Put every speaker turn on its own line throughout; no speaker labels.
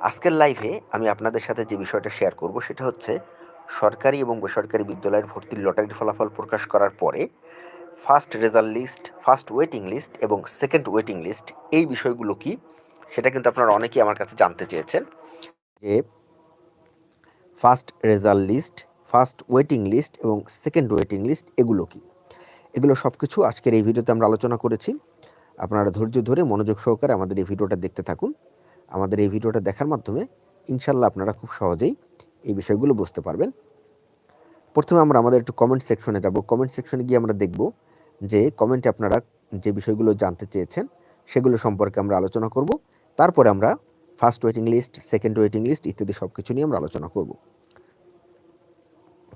আজকের লাইভে আমি আপনাদের সাথে যে বিষয়টা শেয়ার করব সেটা হচ্ছে সরকারি এবং বেসরকারি বিদ্যালয়ের ভর্তির লটারির ফলাফল প্রকাশ করার পরে first result list first waiting list এবং সেকেন্ড ওয়েটিং লিস্ট এই বিষয়গুলো কি সেটা কিন্তু আপনারা অনেকেই আমার কাছে জানতে চেয়েছেন। যে first result list first waiting list এবং সেকেন্ড ওয়েটিং লিস্ট এগুলো কি? এগুলো সব কিছু আজকের এই ভিডিওতে আমরা আলোচনা করেছি। আপনারা ধৈর্য ধরে মনোযোগ সহকারে আমাদের এই ভিডিওটা দেখতে থাকুন। আমাদের এই ভিডিওটা দেখার মাধ্যমে ইনশাল্লাহ আপনারা খুব সহজেই এই বিষয়গুলো বুঝতে পারবেন। প্রথমে আমরা আমাদের একটু কমেন্ট সেকশনে যাব। কমেন্ট সেকশনে গিয়ে আমরা দেখব যে কমেন্টে আপনারা যে বিষয়গুলো জানতে চেয়েছেন সেগুলো সম্পর্কে আমরা আলোচনা করব। তারপরে আমরা first waiting list second waiting list ইত্যাদি সব কিছু নিয়ে আমরা আলোচনা করব।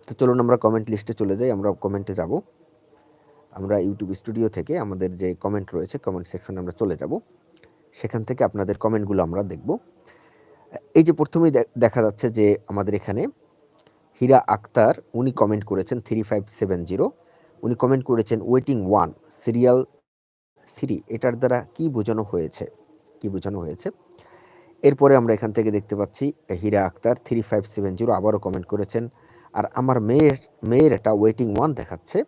তো চলুন আমরা কমেন্ট লিস্টে চলে যাই, আমরা কমেন্টে যাব। আমরা ইউটিউব স্টুডিও থেকে আমাদের যে কমেন্ট রয়েছে কমেন্ট সেকশনে আমরা চলে যাব। সেখান থেকে আপনাদের কমেন্টগুলো আমরা দেখব। এই যে প্রথমেই দেখা যাচ্ছে যে আমাদের এখানে হীরা আক্তার, উনি কমেন্ট করেছেন থ্রি ফাইভ সেভেন জিরো উনি কমেন্ট করেছেন ওয়েটিং ওয়ান সিরিয়াল সিরি এটার দ্বারা কি বোঝানো হয়েছে? কি বোঝানো হয়েছে? এরপরে আমরা এখান থেকে দেখতে পাচ্ছি Hira Akhtar three five seven zero আবারও কমেন্ট করেছেন। আর আমার মেয়ের মেয়ের এটা ওয়েটিং ওয়ান দেখাচ্ছে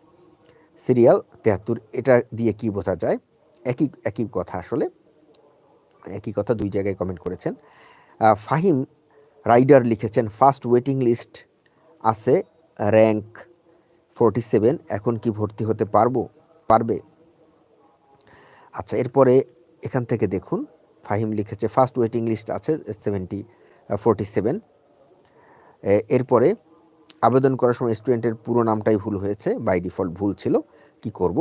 সিরিয়াল তেহাত্তর, এটা দিয়ে কি বোঝা যায়? একই একই কথা আসলে। একই কথা দুই জায়গায় কমেন্ট করেছেন। ফাহিম রাইডার লিখেছেন ফার্স্ট ওয়েটিং লিস্ট আছে র্যাঙ্ক ফোরটি সেভেন এখন কি ভর্তি হতে পারব? পারবে? আচ্ছা এরপরে এখান থেকে দেখুন, ফাহিম লিখেছে ফার্স্ট ওয়েটিং লিস্ট আছে সেভেন্টি ফোরটি সেভেন এরপরে আবেদন করার সময় স্টুডেন্টের পুরো নামটাই ভুল হয়েছে বাই ডিফল্ট ভুল ছিল, কি করব?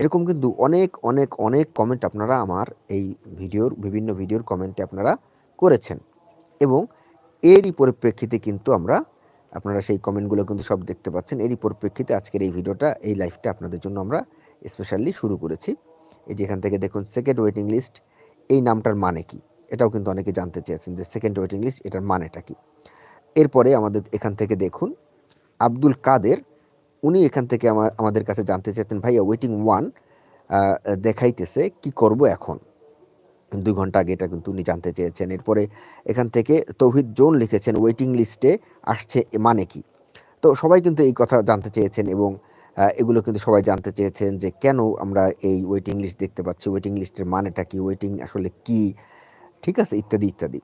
এরকম কিন্তু অনেক অনেক অনেক কমেন্ট আপনারা আমার এই ভিডিওর, বিভিন্ন ভিডিওর কমেন্টে আপনারা করেছেন। এবং এরই পরিপ্রেক্ষিতে কিন্তু আমরা আপনারা সেই কমেন্টগুলো কিন্তু সব দেখতে পাচ্ছেন। এরই পরিপ্রেক্ষিতে আজকের এই ভিডিওটা, এই লাইফটা আপনাদের জন্য আমরা স্পেশালি শুরু করেছি। এই যেখান থেকে দেখুন সেকেন্ড ওয়েটিং লিস্ট এই নামটার মানে কি? এটাও কিন্তু অনেকে জানতে চেয়েছেন যে সেকেন্ড ওয়েটিং লিস্ট এটার মানেটা কি? এরপরে আমাদের এখান থেকে দেখুন, আব্দুল কাদের উনি এখান থেকে আমার, আমাদের কাছে জানতে চেয়েছেন, ভাইয়া ওয়েটিং ওয়ান দেখাইতেছে, কি করব এখন? দুই ঘণ্টা আগে এটা কিন্তু উনি জানতে চেয়েছেন। এরপরে এখান থেকে তৌহিদ জোন লিখেছেন ওয়েটিং লিস্টে আসছে মানে কি? তো সবাই কিন্তু এই কথা জানতে চেয়েছেন এবং এগুলো কিন্তু সবাই জানতে চেয়েছেন যে কেন আমরা এই ওয়েটিং লিস্ট দেখতে পাচ্ছি ওয়েটিং লিস্টের মানেটা কি ওয়েটিং আসলে কি, ঠিক আছে, ইত্যাদি ইত্যাদি।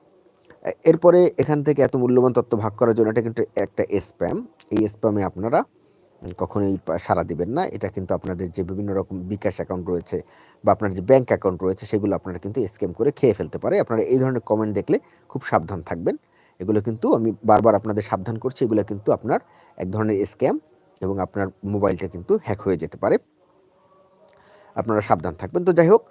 এরপরে এখান থেকে এত মূল্যবান তথ্য ভাগ করার জন্য এটা কিন্তু একটা স্প্যাম এই স্প্যামে আপনারা কখনোই সাড়া দিবেন না। এটা কিন্তু আপনাদের যে বিভিন্ন রকম বিকাশ অ্যাকাউন্ট রয়েছে বা আপনার যে ব্যাঙ্ক অ্যাকাউন্ট রয়েছে, সেগুলো আপনারা কিন্তু স্ক্যাম করে খেয়ে ফেলতে পারে। আপনারা এই ধরনের কমেন্ট দেখলে খুব সাবধান থাকবেন। এগুলো কিন্তু আমি বারবার আপনাদের সাবধান করছি। এগুলো কিন্তু আপনার এক ধরনের স্ক্যাম এবং আপনার মোবাইলটা কিন্তু হ্যাক হয়ে যেতে পারে। আপনারা সাবধান থাকবেন। তো যাই হোক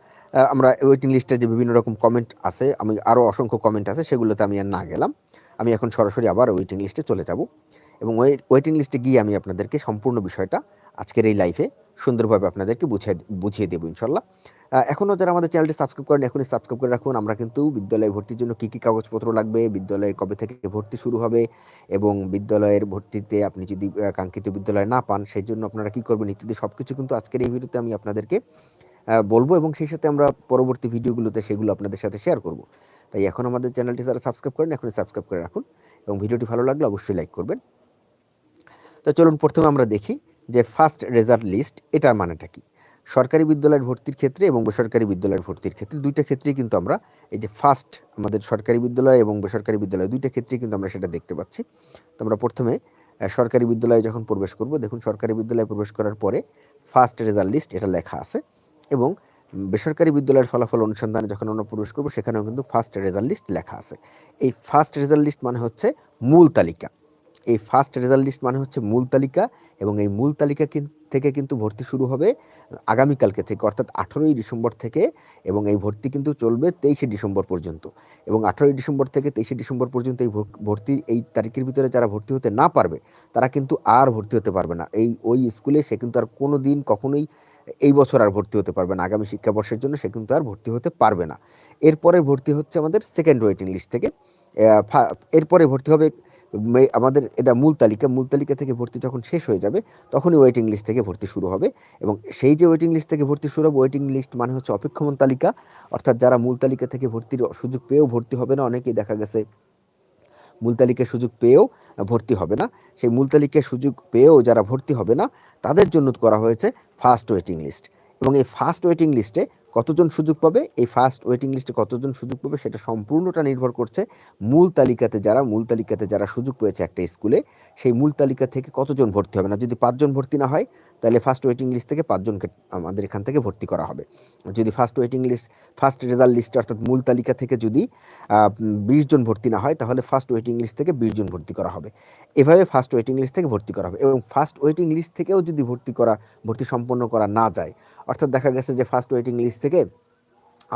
আমরা ওয়েটিং লিস্টে যে বিভিন্ন রকম কমেন্ট আছে, আমি আরও অসংখ্য কমেন্ট আছে, সেগুলোতে আমি আর না গেলাম। আমি এখন সরাসরি আবার ওয়েটিং লিস্টে চলে যাব। এবং ওই ওয়েটিং লিস্টে গিয়ে আমি আপনাদেরকে সম্পূর্ণ বিষয়টা আজকের এই লাইফে সুন্দরভাবে আপনাদেরকে বুঝিয়ে বুঝিয়ে দেবো ইনশাল্লাহ। এখনও যারা আমাদের চ্যানেলটি সাবস্ক্রাইব করেন এখনই সাবস্ক্রাইব করে রাখুন। আমরা কিন্তু বিদ্যালয়ে ভর্তির জন্য কী কী কাগজপত্র লাগবে, বিদ্যালয়ে কবে থেকে ভর্তি শুরু হবে এবং বিদ্যালয়ের ভর্তিতে আপনি যদি কাঙ্ক্ষিত বিদ্যালয়ে না পান, সেই জন্য আপনারা কী করবেন ইত্যাদি সব কিছু কিন্তু আজকের এই ভিডিওতে আমি আপনাদেরকে বলব এবং সেই সাথে আমরা পরবর্তী ভিডিওগুলোতে সেগুলো আপনাদের সাথে শেয়ার করব। তাই এখন আমাদের চ্যানেলটি যারা সাবস্ক্রাইব করেন এখনই সাবস্ক্রাইব করে রাখুন এবং ভিডিওটি ভালো লাগলে অবশ্যই লাইক করবেন। তো চলুন প্রথমে আমরা দেখি যে ফার্স্ট রেজাল্ট লিস্ট এটার মানেটা কি। সরকারি বিদ্যালয়ের ভর্তির ক্ষেত্রে এবং বেসরকারি বিদ্যালয়ের ভর্তির ক্ষেত্রে দুইটা ক্ষেত্রেই কিন্তু আমরা এই যে ফার্স্ট আমাদের সরকারি বিদ্যালয় এবং বেসরকারি বিদ্যালয় দুইটা ক্ষেত্রেই কিন্তু আমরা সেটা দেখতে পাচ্ছি। তো আমরা প্রথমে সরকারি বিদ্যালয়ে যখন প্রবেশ করব, দেখুন সরকারি বিদ্যালয়ে প্রবেশ করার পরে ফার্স্ট রেজাল্ট লিস্ট এটা লেখা আছে এবং বেসরকারি বিদ্যালয়ের ফলাফল অনুসন্ধানে যখন আমরা প্রবেশ করব, সেখানেও কিন্তু ফার্স্ট রেজাল্ট লিস্ট লেখা আছে। এই ফার্স্ট রেজাল্ট লিস্ট মানে হচ্ছে মূল তালিকা। এই ফার্স্ট রেজাল্ট লিস্ট মানে হচ্ছে মূল তালিকা এবং এই মূল তালিকা থেকে কিন্তু ভর্তি শুরু হবে আগামীকালকে থেকে, অর্থাৎ আঠেরোই ডিসেম্বর থেকে এবং এই ভর্তি কিন্তু চলবে তেইশে ডিসেম্বর পর্যন্ত। এবং আঠেরোই ডিসেম্বর থেকে তেইশে ডিসেম্বর পর্যন্ত এই ভর্তি এই তারিখের ভিতরে যারা ভর্তি হতে না পারবে, তারা কিন্তু আর ভর্তি হতে পারবে না। এই ওই স্কুলে সে কিন্তু আর কোনো দিন কখনোই এই বছর আর ভর্তি হতে পারবে না। আগামী শিক্ষাবর্ষের জন্য সে কিন্তু আর ভর্তি হতে পারবে না। এরপরে ভর্তি হচ্ছে আমাদের সেকেন্ড ওয়েটিং লিস্ট থেকে। এরপরে ভর্তি হবে আমাদের এটা মূল তালিকা মূল তালিকা থেকে ভর্তি যখন শেষ হয়ে যাবে, তখনই ওয়েটিং লিস্ট থেকে ভর্তি শুরু হবে। এবং সেই যে ওয়েটিং লিস্ট থেকে ভর্তি শুরু হবে ওয়েটিং লিস্ট মানে হচ্ছে অপেক্ষমান তালিকা। অর্থাৎ যারা মূল তালিকা থেকে ভর্তির সুযোগ পেয়েও ভর্তি হবে না, অনেকেই দেখা গেছে মূল তালিকার সুযোগ পেয়েও ভর্তি হবে না। সেই মূল তালিকায় সুযোগ পেয়েও যারা ভর্তি হবে না, তাদের জন্য করা হয়েছে ফার্স্ট ওয়েটিং লিস্ট এবং এই ফার্স্ট ওয়েটিং লিস্টে কতজন সুযোগ পাবে, এই ফার্স্ট ওয়েটিং লিস্টে কতজন সুযোগ পাবে সেটা সম্পূর্ণটা নির্ভর করছে মূল তালিকাতে যারা, মূল তালিকাতে যারা সুযোগ পেয়েছে একটা স্কুলে সেই মূল তালিকা থেকে কতজন ভর্তি হবে। না, যদি পাঁচজন ভর্তি না হয়, তাহলে ফার্স্ট ওয়েটিং লিস্ট থেকে পাঁচজনকে আমাদের এখান থেকে ভর্তি করা হবে। যদি first waiting list first result list অর্থাৎ মূল তালিকা থেকে যদি বিশ জন ভর্তি না হয়, তাহলে ফার্স্ট ওয়েটিং লিস্ট থেকে বিশ জন ভর্তি করা হবে। এভাবে ফার্স্ট ওয়েটিং লিস্ট থেকে ভর্তি করা হবে এবং ফার্স্ট ওয়েটিং লিস্ট থেকেও যদি ভর্তি করা, ভর্তি সম্পন্ন করা না যায় অর্থাৎ দেখা গেছে যে ফার্স্ট ওয়েটিং লিস্ট থেকে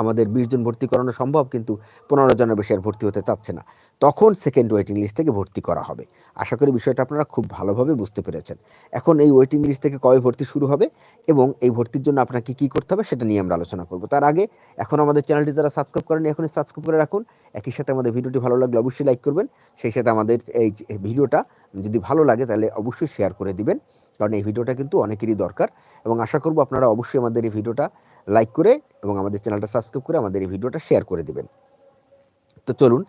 আমাদের বিশ জন ভর্তি করানো সম্ভব, কিন্তু পনেরো জনের বেশি আর ভর্তি হতে চাচ্ছে না। তখন সেকেন্ড ওয়েটিং লিস্ট থেকে ভর্তি করা হবে। আশা করি বিষয়টা আপনারা খুব ভালোভাবে বুঝতে পেরেছেন। এখন এই ওয়েটিং লিস্ট থেকে কবে ভর্তি শুরু হবে এবং এই ভর্তির জন্য আপনাকে কী করতে হবে সেটা নিয়ে আমরা আলোচনা করব। তার আগে এখন আমাদের চ্যানেলটি যারা সাবস্ক্রাইব করেন, এখনই সাবস্ক্রাইব করে রাখুন। একই সাথে আমাদের ভিডিওটি ভালো লাগলে অবশ্যই লাইক করবেন। সেই সাথে আমাদের এই ভিডিওটা যদি ভালো লাগে তাহলে অবশ্যই শেয়ার করে দিবেন। কারণ এই ভিডিওটা কিন্তু অনেকেরই দরকার এবং আশা করব আপনারা অবশ্যই আমাদের এই ভিডিওটা লাইক করে এবং আমাদের চ্যানেলটা সাবস্ক্রাইব করে আমাদের এই ভিডিওটা শেয়ার করে দেবেন। তো চলুন,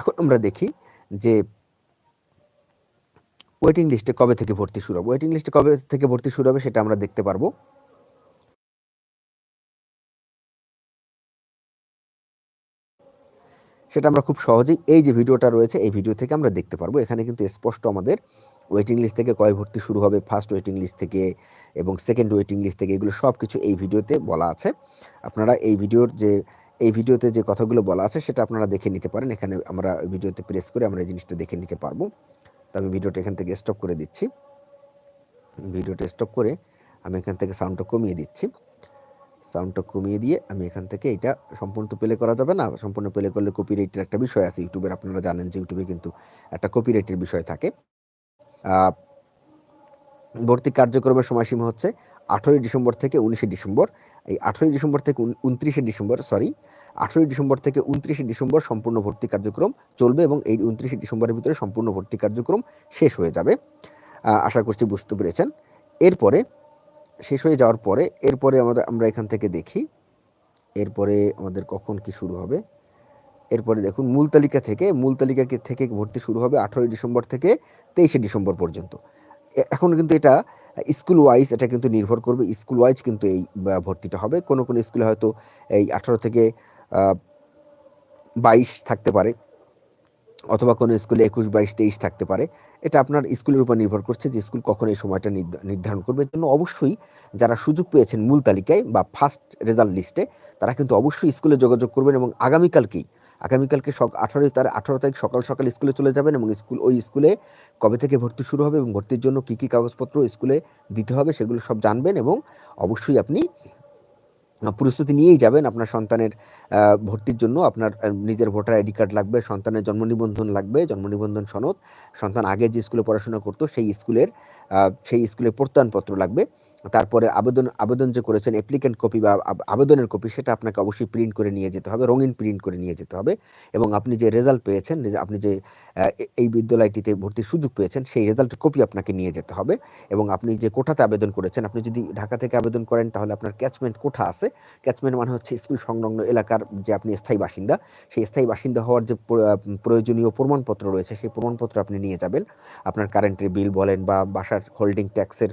এখন আমরা দেখি যে ওয়েটিং লিস্টে কবে থেকে ভর্তি শুরু হবে। ওয়েটিং লিস্টে কবে থেকে ভর্তি শুরু হবে সেটা আমরা দেখতে পারব। সেটা আমরা খুব সহজেই এই যে ভিডিওটা রয়েছে, এই ভিডিও থেকে আমরা দেখতে পারব। এখানে কিন্তু স্পষ্ট আমাদের ওয়েটিং লিস্ট থেকে কয় ভর্তি শুরু হবে ফার্স্ট ওয়েটিং লিস্ট থেকে এবং সেকেন্ড ওয়েটিং লিস্ট থেকে, এগুলো সব কিছু এই ভিডিওতে বলা আছে। আপনারা এই ভিডিওর যে, এই ভিডিওতে যে কথাগুলো বলা আছে, সেটা আপনারা দেখে নিতে পারেন। এখানে আমরা ভিডিওতে প্রেস করে আমরা এই জিনিসটা দেখে নিতে পারব। তো আমি ভিডিওটা এখান থেকে স্টপ করে দিচ্ছি। ভিডিওটা স্টপ করে আমি এখান থেকে সাউন্ডটা কমিয়ে দিচ্ছি। সাউন্ডটা কমিয়ে দিয়ে আমি এখান থেকে এটা সম্পূর্ণ তো প্লে করা যাবে না। সম্পূর্ণ প্লে করলে কপিরাইটের একটা বিষয় আছে, ইউটিউবের। আপনারা জানেন যে ইউটিউবে কিন্তু একটা কপিরাইটের বিষয় থাকে। ভর্তি কার্যক্রমের সময়সীমা হচ্ছে আঠেরোই ডিসেম্বর থেকে উনিশে ডিসেম্বর। এই আঠেরোই ডিসেম্বর থেকে উনত্রিশে ডিসেম্বর সরি আঠেরোই ডিসেম্বর থেকে উনত্রিশে ডিসেম্বর সম্পূর্ণ ভর্তি কার্যক্রম চলবে এবং এই উনত্রিশে ডিসেম্বরের ভিতরে সম্পূর্ণ ভর্তি কার্যক্রম শেষ হয়ে যাবে। আশা করছি বুঝতে পেরেছেন। এরপরে, শেষ হয়ে যাওয়ার পরে, এরপরে আমরা আমরা এখান থেকে দেখি। এরপরে আমাদের কখন কি শুরু হবে? এরপরে দেখুন, মূল তালিকা থেকে, মূল তালিকা থেকে ভর্তি শুরু হবে আঠেরোই ডিসেম্বর থেকে তেইশে ডিসেম্বর পর্যন্ত। এখন কিন্তু এটা স্কুল ওয়াইজ এটা কিন্তু নির্ভর করবে, স্কুল ওয়াইজ কিন্তু এই ভর্তিটা হবে। কোনো কোনো স্কুলে হয়তো এই আঠারো থেকে বাইশ থাকতে পারে, অথবা কোনো স্কুলে একুশ, বাইশ, তেইশ থাকতে পারে। এটা আপনার স্কুলের উপর নির্ভর করছে যে স্কুল কখন এই সময়টা নির্ধারণ করবে। জন্য অবশ্যই যারা সুযোগ পেয়েছেন মূল তালিকায় বা ফার্স্ট রেজাল্ট লিস্টে, তারা কিন্তু অবশ্যই স্কুলে যোগাযোগ করবেন এবং আগামীকালকেই আগামীকালকে সক আঠারোই তার আঠারো তারিখ সকাল সকাল স্কুলে চলে যাবেন এবং স্কুল ওই স্কুলে কবে থেকে ভর্তি শুরু হবে এবং ভর্তির জন্য কী কী কাগজপত্র স্কুলে দিতে হবে সেগুলো সব জানবেন এবং অবশ্যই আপনি প্রস্তুতি নিয়েই যাবেন আপনার সন্তানের ভর্তির জন্য। আপনার নিজের ভোটার আইডি কার্ড লাগবে, সন্তানের জন্ম নিবন্ধন লাগবে, জন্ম নিবন্ধন সনদ। সন্তান আগে যে স্কুলে পড়াশোনা করতো সেই স্কুলের সেই স্কুলের প্রত্যয়নপত্র লাগবে। তারপরে আবেদন আবেদন যে করেছেন অ্যাপ্লিকেন্ট কপি বা আবেদনের কপি সেটা আপনাকে অবশ্যই প্রিন্ট করে নিয়ে যেতে হবে, রঙিন প্রিন্ট করে নিয়ে যেতে হবে এবং আপনি যে রেজাল্ট পেয়েছেন আপনি যে এই বিদ্যালয়টিতে ভর্তির সুযোগ পেয়েছেন, সেই রেজাল্টের কপি আপনাকে নিয়ে যেতে হবে এবং আপনি যে কোঠাতে আবেদন করেছেন, আপনি যদি ঢাকা থেকে আবেদন করেন, তাহলে আপনার ক্যাচমেন্ট কোঠা আছে। ক্যাচমেন্ট মানে হচ্ছে স্কুল সংলগ্ন এলাকার যে আপনি স্থায়ী বাসিন্দা, সেই স্থায়ী বাসিন্দা হওয়ার যে প্রয়োজনীয় প্রমাণপত্র রয়েছে, সেই প্রমাণপত্র আপনি নিয়ে যাবেন। আপনার কারেন্টের বিল বলেন বা বাসার হোল্ডিং ট্যাক্সের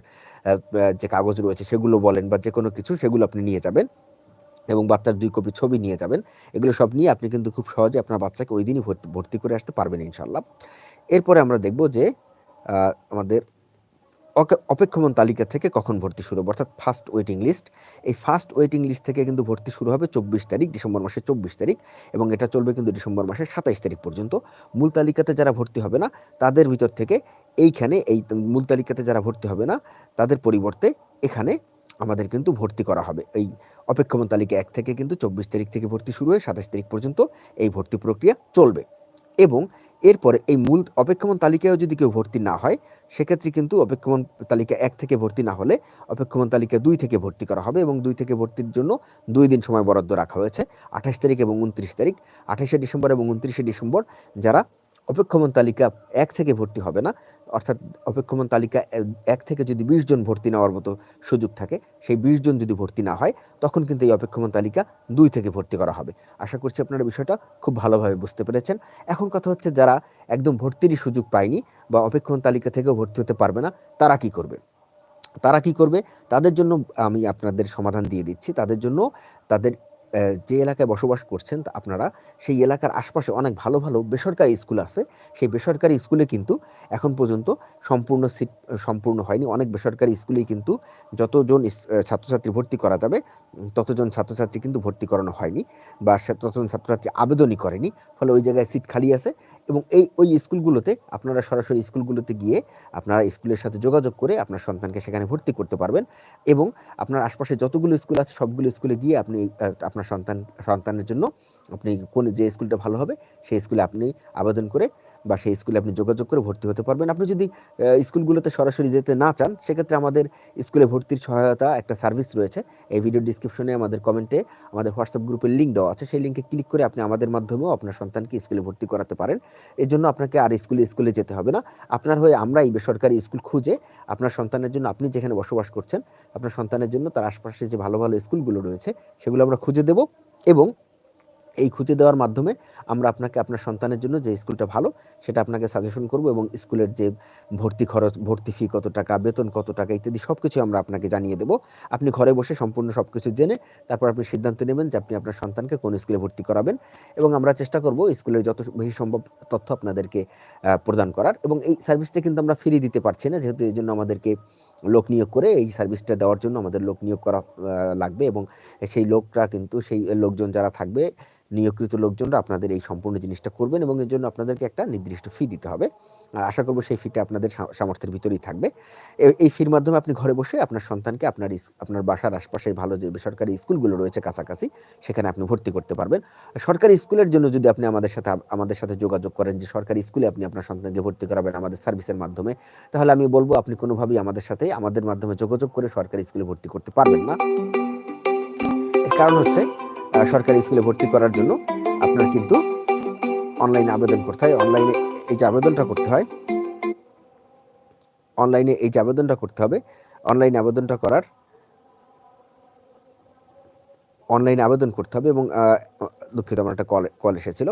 যে কাগজ রয়েছে সেগুলো বলেন বা যে কোনো কিছু সেগুলো আপনি নিয়ে যাবেন এবং বাচ্চার দুই কপি ছবি নিয়ে যাবেন। এগুলো সব নিয়ে আপনি কিন্তু খুব সহজে আপনার বাচ্চাকে ওই দিনই ভর্তি করে আসতে পারবেন ইনশাল্লাহ এরপরে আমরা দেখব যে আমাদের অপেক্ষমান তালিকা থেকে কখন ভর্তি শুরু হবে? অর্থাৎ ফার্স্ট ওয়েটিং লিস্ট এই ফার্স্ট ওয়েটিং লিস্ট থেকে কিন্তু ভর্তি শুরু হবে চব্বিশ তারিখ, ডিসেম্বর মাসের চব্বিশ তারিখ এবং এটা চলবে কিন্তু ডিসেম্বর মাসের সাতাইশ তারিখ পর্যন্ত। মূল তালিকাতে যারা ভর্তি হবে না, তাদের ভিতর থেকে এইখানে এই মূল তালিকাতে যারা ভর্তি হবে না, তাদের পরিবর্তে এখানে আমাদের কিন্তু ভর্তি করা হবে। এই অপেক্ষমান তালিকা এক থেকে কিন্তু চব্বিশ তারিখ থেকে ভর্তি শুরু হয়ে সাতাশ তারিখ পর্যন্ত এই ভর্তি প্রক্রিয়া চলবে। এবং এরপরে এই মূল অপেক্ষমান তালিকায়ও যদি কেউ ভর্তি না হয়, সেক্ষেত্রে কিন্তু অপেক্ষমান তালিকা এক থেকে ভর্তি না হলে অপেক্ষমান তালিকা দুই থেকে ভর্তি করা হবে এবং দুই থেকে ভর্তির জন্য দুই দিন সময় বরাদ্দ রাখা হয়েছে, আঠাশ তারিখ এবং উনত্রিশ তারিখ। আঠাশে ডিসেম্বর এবং উনত্রিশে ডিসেম্বর যারা অপেক্ষমান তালিকা এক থেকে ভর্তি হবে না অর্থাৎ অপেক্ষমান তালিকা এক থেকে যদি বিশ জন ভর্তি নেওয়ার মতো সুযোগ থাকে, সেই বিশ জন যদি ভর্তি না হয়, তখন কিন্তু এই অপেক্ষমান তালিকা দুই থেকে ভর্তি করা হবে। আশা করছি আপনারা বিষয়টা খুব ভালোভাবে বুঝতে পেরেছেন। এখন কথা হচ্ছে যারা একদম ভর্তিরই সুযোগ পায়নি বা অপেক্ষমান তালিকা থেকেও ভর্তি হতে পারবে না, তারা কি করবে? তারা কি করবে? তাদের জন্য আমি আপনাদের সমাধান দিয়ে দিচ্ছি। তাদের জন্য তাদের যে এলাকায় বসবাস করছেন আপনারা, সেই এলাকার আশপাশে অনেক ভালো ভালো বেসরকারি স্কুল আছে। সেই বেসরকারি স্কুলে কিন্তু এখন পর্যন্ত সম্পূর্ণ সিট, সম্পূর্ণ হয়নি। অনেক বেসরকারি স্কুলেই কিন্তু যতজন ছাত্রছাত্রী ভর্তি করা যাবে ততজন ছাত্রছাত্রী কিন্তু ভর্তি করানো হয়নি বা ততজন ছাত্রছাত্রী আবেদনই করেনি। ফলে ওই জায়গায় সিট খালি আছে। এবং এই, ওই স্কুলগুলোতে আপনারা সরাসরি স্কুলগুলোতে গিয়ে আপনারা স্কুলের সাথে যোগাযোগ করে আপনার সন্তানকে সেখানে ভর্তি করতে পারবেন এবং আপনার আশপাশে যতগুলো স্কুল আছে সবগুলো স্কুলে গিয়ে আপনি আপনার সন্তান, সন্তানের জন্য আপনি কোন যে স্কুলটা ভালো হবে সেই স্কুলে আপনি আবেদন করে বা সেই স্কুলে আপনি যোগাযোগ করে ভর্তি হতে পারবেন। আপনি যদি স্কুলগুলোতে সরাসরি যেতে না চান, সেক্ষেত্রে আমাদের স্কুলে ভর্তির সহায়তা একটা সার্ভিস রয়েছে। এই ভিডিও ডিসক্রিপশনে আমাদের কমেন্টে আমাদের হোয়াটসঅ্যাপ গ্রুপের লিঙ্ক দেওয়া আছে। সেই লিঙ্কে ক্লিক করে আপনি আমাদের মাধ্যমেও আপনার সন্তানকে স্কুলে ভর্তি করাতে পারেন। এর জন্য আপনাকে আর স্কুলে স্কুলে যেতে হবে না। আপনার হয়ে আমরা এই বেসরকারি স্কুল খুঁজে আপনার সন্তানের জন্য আপনি যেখানে বসবাস করছেন, আপনার সন্তানের জন্য তার আশপাশে যে ভালো ভালো স্কুলগুলো রয়েছে, সেগুলো আমরা খুঁজে দেব এবং এই খুঁজে দেওয়ার মাধ্যমে আমরা আপনাকে আপনার সন্তানের জন্য যে স্কুলটা ভালো, সেটা আপনাকে সাজেশন করব এবং স্কুলের যে ভর্তি খরচ, ভর্তি ফি কত টাকা, বেতন কত টাকা ইত্যাদি সব কিছু আমরা আপনাকে জানিয়ে দেব। আপনি ঘরে বসে সম্পূর্ণ সব কিছু জেনে তারপর আপনি সিদ্ধান্ত নেবেন যে আপনি আপনার সন্তানকে কোন স্কুলে ভর্তি করাবেন এবং আমরা চেষ্টা করব স্কুলের যত বেশি সম্ভব তথ্য আপনাদেরকে প্রদান করার এবং এই সার্ভিসটা কিন্তু আমরা ফ্রি দিতে পারছি না যেহেতু এই জন্য আমাদেরকে লোক নিয়োগ করে এই সার্ভিসটা দেওয়ার জন্য আমাদের লোক নিয়োগ করা লাগবে এবং সেই লোকটা কিন্তু সেই লোকজন যারা থাকবে নিয়োগকৃত লোকজনরা আপনাদের এই সম্পূর্ণ জিনিসটা করবেন এবং এর জন্য আপনাদেরকে একটা নির্দিষ্ট ফি দিতে হবে। আশা করব সেই ফিটা আপনাদের সামর্থ্যের ভিতরেই থাকবে। এই ফির মাধ্যমে আপনি ঘরে বসে আপনার সন্তানকে, আপনার আপনার বাসার আশপাশে ভালো যে বেসরকারি স্কুলগুলো রয়েছে কাছাকাছি, সেখানে আপনি ভর্তি করতে পারবেন। সরকারি স্কুলের জন্য যদি আপনি আমাদের সাথে আমাদের সাথে যোগাযোগ করেন যে সরকারি স্কুলে আপনি আপনার সন্তানকে ভর্তি করাবেন আমাদের সার্ভিসের মাধ্যমে, তাহলে আমি বলব আপনি কোনোভাবেই আমাদের সাথে, আমাদের মাধ্যমে যোগাযোগ করে সরকারি স্কুলে ভর্তি করতে পারবেন না। কারণ হচ্ছে সরকারি স্কুলে ভর্তি করার জন্য আপনার কিন্তু অনলাইনে আবেদন করতে হয়। অনলাইনে এই যে আবেদনটা করতে হয়, অনলাইনে এই যে আবেদনটা করতে হবে, অনলাইনে আবেদনটা করার অনলাইনে আবেদন করতে হবে এবং দুঃখিত আমার একটা কল কল এসেছিল।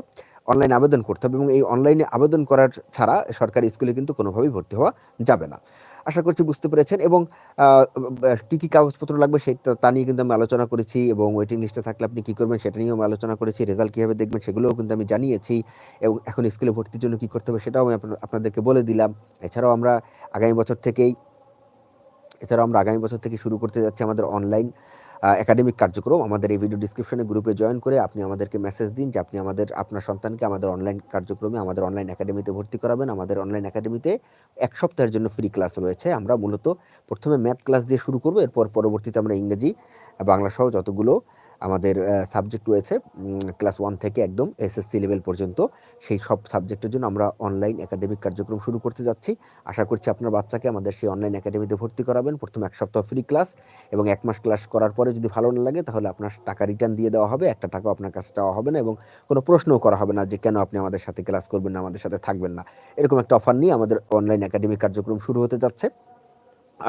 অনলাইনে আবেদন করতে হবে এবং এই অনলাইনে আবেদন করার ছাড়া সরকারি স্কুলে কিন্তু কোনোভাবেই ভর্তি হওয়া যাবে না। আশা করছি বুঝতে পেরেছেন এবং কী কী কাগজপত্র লাগবে সেটা তা নিয়ে কিন্তু আমি আলোচনা করেছি এবং ওয়েটিং লিস্টে থাকলে আপনি কী করবেন সেটা নিয়েও আমি আলোচনা করেছি রেজাল্ট কীভাবে দেখবেন সেগুলোও কিন্তু আমি জানিয়েছি এবং এখন স্কুলে ভর্তির জন্য কী করতে হবে সেটাও আমি আপনাদেরকে বলে দিলাম। এছাড়াও আমরা আগামী বছর থেকেই, এছাড়াও আমরা আগামী বছর থেকে শুরু করতে যাচ্ছি আমাদের অনলাইন একাডেমিক কার্যক্রম আমাদের এই ভিডিও ডিসক্রিপশনে গ্রুপে জয়েন করে আপনি আমাদেরকে মেসেজ দিন যে আপনি আমাদের, আপনার সন্তানকে আমাদের অনলাইন কার্যক্রমে, আমাদের অনলাইন একাডেমিতে ভর্তি করাবেন। আমাদের অনলাইন একাডেমিতে এক সপ্তাহের জন্য ফ্রি ক্লাস রয়েছে। আমরা মূলত প্রথমে ম্যাথ ক্লাস দিয়ে শুরু করব, এরপর পরবর্তীতে আমরা ইংরেজি, বাংলা সহ যতগুলো আমাদের সাবজেক্ট রয়েছে ক্লাস ওয়ান থেকে একদম এসএসসি লেভেল পর্যন্ত। সেই সব সাবজেক্টের জন্য আমরা অনলাইন একাডেমিক কার্যক্রম শুরু করতে যাচ্ছি। আশা করছি আপনার বাচ্চাকে আমাদের সেই অনলাইন একাডেমিতে ভর্তি করাবেন। প্রথম এক সপ্তাহ ফ্রি ক্লাস এবং এক মাস ক্লাস করার পরে যদি ভালো না লাগে, তাহলে আপনার টাকা রিটার্ন দিয়ে দেওয়া হবে। একটা টাকাও আপনার কাছে চাওয়া হবে না এবং কোনো প্রশ্নও করা হবে না যে কেন আপনি আমাদের সাথে ক্লাস করবেন না, আমাদের সাথে থাকবেন না। এরকম একটা অফার নিয়ে আমাদের অনলাইন একাডেমিক কার্যক্রম শুরু হতে যাচ্ছে।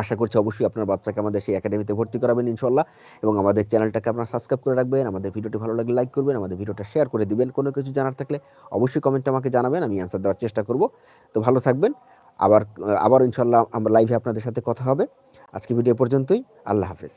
আশা করছি অবশ্যই আপনার বাচ্চাকে আমাদের সেই একাডেমিতে ভর্তি করাবেন ইনশাল্লাহ এবং আমাদের চ্যানেলটাকে আপনার সাবস্ক্রাইব করে রাখবেন, আমাদের ভিডিওটি ভালো লাগলে লাইক করবেন, আমাদের ভিডিওটা শেয়ার করে দিবেন। কোনো কিছু জানার থাকলে অবশ্যই কমেন্টে আমাকে জানাবেন, আমি অ্যান্সার দেওয়ার চেষ্টা করব। তো ভালো থাকবেন, আবার আবার ইনশাল্লাহ আমরা লাইভে আপনাদের সাথে কথা হবে। আজকে ভিডিও পর্যন্তই, আল্লাহ হাফেজ।